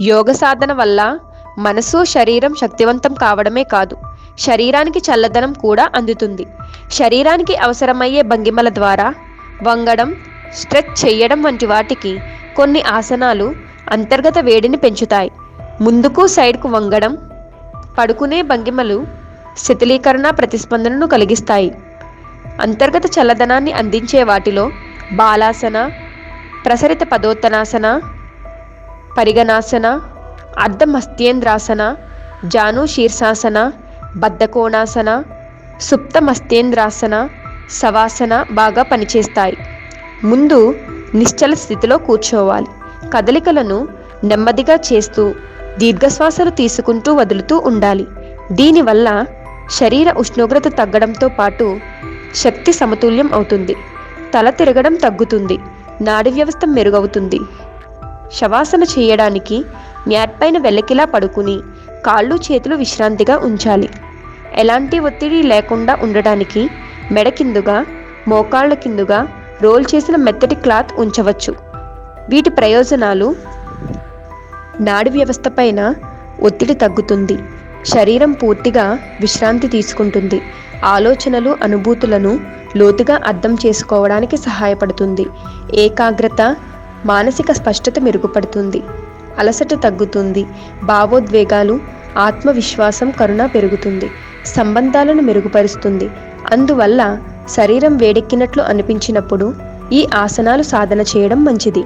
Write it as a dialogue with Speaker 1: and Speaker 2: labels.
Speaker 1: యోగ సాధన వల్ల మనసు శరీరం శక్తివంతం కావడమే కాదు శరీరానికి చల్లదనం కూడా అందుతుంది. శరీరానికి అవసరమయ్యే భంగిమల ద్వారా వంగడం స్ట్రెచ్ చేయడం వంటి వాటికి కొన్ని ఆసనాలు అంతర్గత వేడిని పెంచుతాయి. ముందుకు సైడ్కు వంగడం పడుకునే భంగిమలు శిథిలీకరణ ప్రతిస్పందనను కలిగిస్తాయి. అంతర్గత చల్లదనాన్ని అందించే వాటిలో బాలాసన ప్రసరిత పదోత్తనాసన పరిగణాసన అర్ధమస్తేంద్రాసన జాను శీర్షాసన బద్ధకోణాసన సుప్తమస్తేంద్రాసన సవాసన బాగా పనిచేస్తాయి. ముందు నిశ్చల స్థితిలో కూర్చోవాలి. కదలికలను నెమ్మదిగా చేస్తూ దీర్ఘశ్వాసలు తీసుకుంటూ వదులుతూ ఉండాలి. దీనివల్ల శరీర ఉష్ణోగ్రత తగ్గడంతో పాటు శక్తి సమతుల్యం అవుతుంది. తల తిరగడం తగ్గుతుంది. నాడి వ్యవస్థ మెరుగవుతుంది. శవాసన చేయడానికి మ్యాట్ పైన వెల్లకిలా పడుకుని కాళ్ళు చేతులు విశ్రాంతిగా ఉంచాలి. ఎలాంటి ఒత్తిడి లేకుండా ఉండడానికి మెడ కిందుగా మోకాళ్ళ కిందుగా రోల్ చేసిన మెత్తటి క్లాత్ ఉంచవచ్చు. వీటి ప్రయోజనాలు నాడి వ్యవస్థ పైన ఒత్తిడి తగ్గుతుంది. శరీరం పూర్తిగా విశ్రాంతి తీసుకుంటుంది. ఆలోచనలు అనుభూతులను లోతుగా అర్థం చేసుకోవడానికి సహాయపడుతుంది. ఏకాగ్రత మానసిక స్పష్టత మెరుగుపడుతుంది. అలసట తగ్గుతుంది. భావోద్వేగాలు ఆత్మవిశ్వాసం కరుణ పెరుగుతుంది. సంబంధాలను మెరుగుపరుస్తుంది. అందువల్ల శరీరం వేడెక్కినట్లు అనిపించినప్పుడు ఈ ఆసనాలు సాధన చేయడం మంచిది.